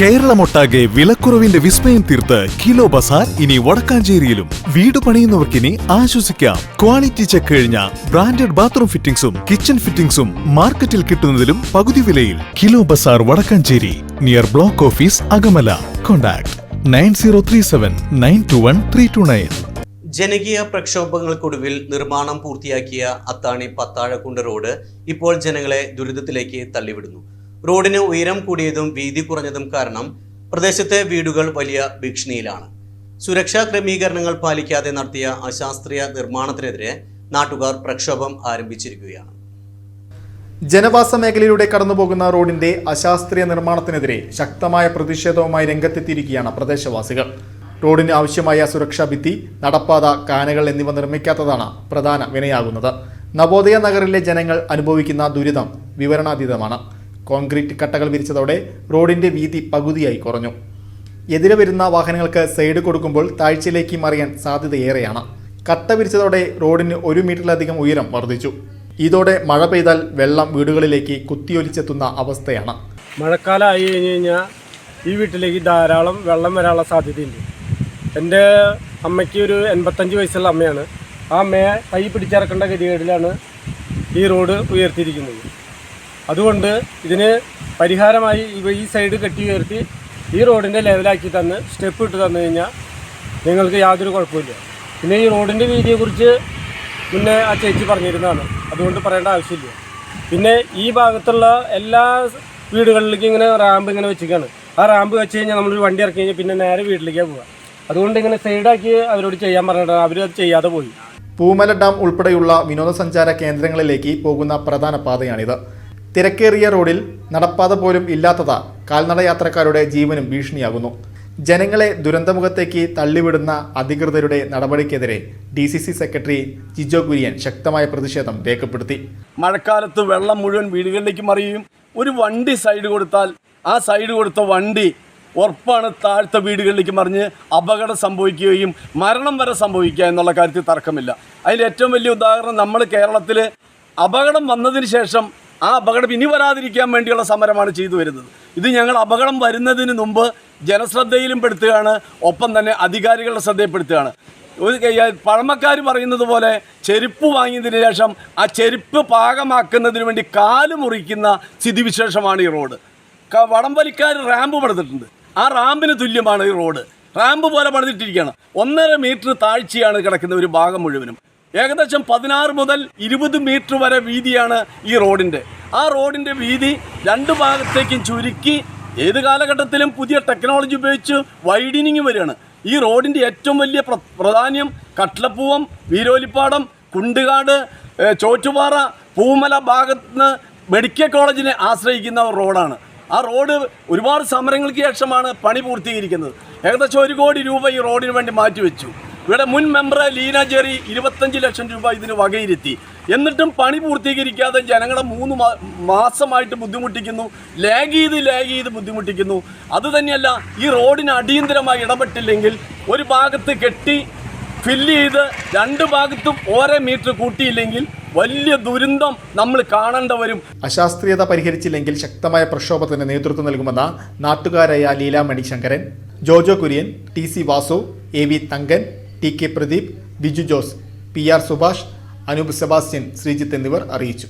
കേരളമൊട്ടാകെ വിലക്കുറവിന്റെ വിസ്മയം തീർത്ത് കിലോ ബസാർ ഇനി വടക്കാഞ്ചേരിയിലും. വീട് പണിയുന്നവർക്കിനി ആശ്വസിക്കാം. ക്വാളിറ്റി ചെക്ക് കഴിഞ്ഞ ബ്രാൻഡഡ് ബാത്റൂം ഫിറ്റിംഗ്സും കിച്ചൺ ഫിറ്റിംഗ്സും മാർക്കറ്റിൽ കിട്ടുന്നതിലും പകുതി വിലയിൽ. Kilo bazaar Vadakkanchery near block office Akamala. Contact nine zero three seven nine two one three two nine. ജനകീയ പ്രക്ഷോഭങ്ങൾക്കൊടുവിൽ നിർമ്മാണം പൂർത്തിയാക്കിയ അത്താണി പത്താഴക്കുണ്ട് റോഡ് ഇപ്പോൾ ജനങ്ങളെ ദുരിതത്തിലേക്ക് തള്ളിവിടുന്നു. റോഡിന് ഉയരം കൂടിയതും വീതി കുറഞ്ഞതും കാരണം പ്രദേശത്തെ വീടുകൾ വലിയ ഭീഷണിയിലാണ്. സുരക്ഷാ ക്രമീകരണങ്ങൾ പാലിക്കാതെ നടത്തിയ അശാസ്ത്രീയ നിർമ്മാണത്തിനെതിരെ നാട്ടുകാർ പ്രക്ഷോഭം ആരംഭിച്ചിരിക്കുകയാണ്. ജനവാസ മേഖലയിലൂടെ കടന്നുപോകുന്ന റോഡിന്റെ അശാസ്ത്രീയ നിർമ്മാണത്തിനെതിരെ ശക്തമായ പ്രതിഷേധവുമായി രംഗത്തെത്തിയിരിക്കുകയാണ് പ്രദേശവാസികൾ. റോഡിന് ആവശ്യമായ സുരക്ഷാ ഭിത്തി നടപ്പാത കാനകൾ എന്നിവ നിർമ്മിക്കാത്തതാണ് പ്രധാന വിനയാകുന്നത്. നവോദയ നഗറിലെ ജനങ്ങൾ അനുഭവിക്കുന്ന ദുരിതം വിവരണാതീതമാണ്. കോൺക്രീറ്റ് കട്ടകൾ വിരിച്ചതോടെ റോഡിന്റെ വീതി പകുതിയായി കുറഞ്ഞു. എതിരെ വരുന്ന വാഹനങ്ങൾക്ക് സൈഡ് കൊടുക്കുമ്പോൾ താഴ്ചയിലേക്ക് മറിയാൻ സാധ്യതയേറെയാണ്. കട്ട വിരിച്ചതോടെ റോഡിന് ഒരു മീറ്ററിലധികം ഉയരം വർദ്ധിച്ചു. ഇതോടെ മഴ പെയ്താൽ വെള്ളം വീടുകളിലേക്ക് കുത്തിയൊലിച്ചെത്തുന്ന അവസ്ഥയാണ്. മഴക്കാലമായി കഴിഞ്ഞ് കഴിഞ്ഞാൽ ഈ വീട്ടിലേക്ക് ധാരാളം വെള്ളം വരാനുള്ള സാധ്യതയുണ്ട്. എന്റെ അമ്മയ്ക്ക് ഒരു എൺപത്തഞ്ച് വയസ്സുള്ള അമ്മയാണ്. ആ അമ്മയെ കൈ പിടിച്ചിറക്കേണ്ട ഗതികേടിലാണ് ഈ റോഡ് ഉയർത്തിയിരിക്കുന്നത്. അതുകൊണ്ട് ഇതിന് പരിഹാരമായി ഇവ ഈ സൈഡ് കെട്ടി ഉയർത്തി ഈ റോഡിന്റെ ലെവലാക്കി തന്ന് സ്റ്റെപ്പ് ഇട്ട് തന്നു കഴിഞ്ഞാൽ നിങ്ങൾക്ക് യാതൊരു കുഴപ്പമില്ല പിന്നെ ഈ റോഡിന്റെ വീതിയെക്കുറിച്ച് മുന്നേ ആ ചേച്ചി പറഞ്ഞിരുന്നതാണ്. അതുകൊണ്ട് പറയേണ്ട ആവശ്യമില്ല. പിന്നെ ഈ ഭാഗത്തുള്ള എല്ലാ വീടുകളിലേക്കും ഇങ്ങനെ റാമ്പ് ഇങ്ങനെ വെച്ചിരിക്കുകയാണ്. ആ റാമ്പ് വെച്ച് കഴിഞ്ഞാൽ നമ്മളൊരു വണ്ടി ഇറക്കി കഴിഞ്ഞാൽ പിന്നെ നേരെ വീട്ടിലേക്കാണ് പോവുക. അതുകൊണ്ട് ഇങ്ങനെ സൈഡാക്കി അവരോട് ചെയ്യാൻ പറഞ്ഞിട്ടാണ്. അവർ അത് ചെയ്യാതെ പോയി. പൂമല ഡാം ഉൾപ്പെടെയുള്ള വിനോദസഞ്ചാര കേന്ദ്രങ്ങളിലേക്ക് പോകുന്ന പ്രധാന പാതയാണിത്. തിരക്കേറിയ റോഡിൽ നടപ്പാത പോലും ഇല്ലാത്തത് കാൽനട യാത്രക്കാരുടെ ജീവനും ഭീഷണിയാകുന്നു. ജനങ്ങളെ ദുരന്തമുഖത്തേക്ക് തള്ളിവിടുന്ന അധികൃതരുടെ നടപടിക്കെതിരെ D C C secretary Jijo Kurian ശക്തമായ പ്രതിഷേധം രേഖപ്പെടുത്തി. മഴക്കാലത്ത് വെള്ളം മുഴുവൻ വീടുകളിലേക്ക് മറിയും ഒരു വണ്ടി സൈഡ് കൊടുത്താൽ ആ സൈഡ് കൊടുത്ത വണ്ടി ഉറപ്പാണ് താഴ്ത്ത വീടുകളിലേക്ക് മറിഞ്ഞ് അപകടം സംഭവിക്കുകയും മരണം വരെ സംഭവിക്കുക എന്നുള്ള കാര്യത്തിൽ തർക്കമില്ല. അതിൽ ഏറ്റവും വലിയ ഉദാഹരണം നമ്മൾ കേരളത്തിൽ അപകടം വന്നതിന് ശേഷം ആ അപകടം ഇനി വരാതിരിക്കാൻ വേണ്ടിയുള്ള സമരമാണ് ചെയ്തു വരുന്നത്. ഇത് ഞങ്ങൾ അപകടം വരുന്നതിന് മുമ്പ് ജനശ്രദ്ധയിലും പെടുത്തുകയാണ്. ഒപ്പം തന്നെ അധികാരികളുടെ ശ്രദ്ധയിൽപ്പെടുത്തുകയാണ്. ഒരു പഴമക്കാർ പറയുന്നത് പോലെ ചെരുപ്പ് വാങ്ങിയതിന് ശേഷം ആ ചെരുപ്പ് പാകമാക്കുന്നതിന് വേണ്ടി കാൽ മുറിക്കുന്ന സ്ഥിതിവിശേഷമാണ് ഈ റോഡ്. വടംവലിക്കാർ റാമ്പ് പണിതിട്ടുണ്ട്. ആ റാമ്പിന് തുല്യമാണ് ഈ റോഡ്. റാമ്പ് പോലെ പണിതിട്ടിരിക്കുകയാണ്. ഒന്നര മീറ്റർ താഴ്ചയാണ് കിടക്കുന്ന ഒരു ഭാഗം മുഴുവനും. ഏകദേശം പതിനാറ് മുതൽ ഇരുപത് മീറ്റർ വരെ വീതിയാണ് ഈ റോഡിന്റെ ആ റോഡിന്റെ വീതി രണ്ട് ഭാഗത്തേക്കും ചുരുക്കി ഏത് കാലഘട്ടത്തിലും പുതിയ ടെക്നോളജി ഉപയോഗിച്ച് വൈഡനിങ് വരികയാണ്. ഈ റോഡിന്റെ ഏറ്റവും വലിയ പ്ര പ്രാധാന്യം കട്ട്ലപ്പൂവം വീരോലിപ്പാടം കുണ്ടുകാട് ചോറ്റുപാറ പൂമല ഭാഗത്ത് നിന്ന് മെഡിക്കൽ കോളേജിനെ ആശ്രയിക്കുന്ന റോഡാണ്. ആ റോഡ് ഒരുപാട് സമരങ്ങൾക്ക് ശേഷമാണ് പണി പൂർത്തീകരിക്കുന്നത്. ഏകദേശം ഒരു കോടി രൂപ ഈ റോഡിന് വേണ്ടി മാറ്റിവെച്ചു. ഇവിടെ മുൻ മെമ്പർ ലീന ജെറി ഇരുപത്തഞ്ച് ലക്ഷം രൂപ ഇതിന് വകയിരുത്തി. എന്നിട്ടും പണി പൂർത്തീകരിക്കാതെ ജനങ്ങളെ മൂന്ന് മാസമായിട്ട് ബുദ്ധിമുട്ടിക്കുന്നു. ലാഗ് ചെയ്ത് ലാഗ് ചെയ്ത് ബുദ്ധിമുട്ടിക്കുന്നു അതുതന്നെയല്ല ഈ റോഡിന് അടിയന്തരമായി ഇടപെട്ടില്ലെങ്കിൽ ഒരു ഭാഗത്ത് കെട്ടി ഫില്ല് ചെയ്ത് രണ്ട് ഭാഗത്തും ഓരോ മീറ്റർ കൂട്ടിയില്ലെങ്കിൽ വലിയ ദുരന്തം നമ്മൾ കാണേണ്ട വരും. അശാസ്ത്രീയത പരിഹരിച്ചില്ലെങ്കിൽ ശക്തമായ പ്രക്ഷോഭത്തിന് നേതൃത്വം നൽകുമെന്ന നാട്ടുകാരായ Leelamani Sankaran Jojo Kurian T C Vasu A V Thankan T K Pradeep Biju Jose P R Subhash Anoop Sebastian Sreejith എന്നിവർ അറിയിച്ചു.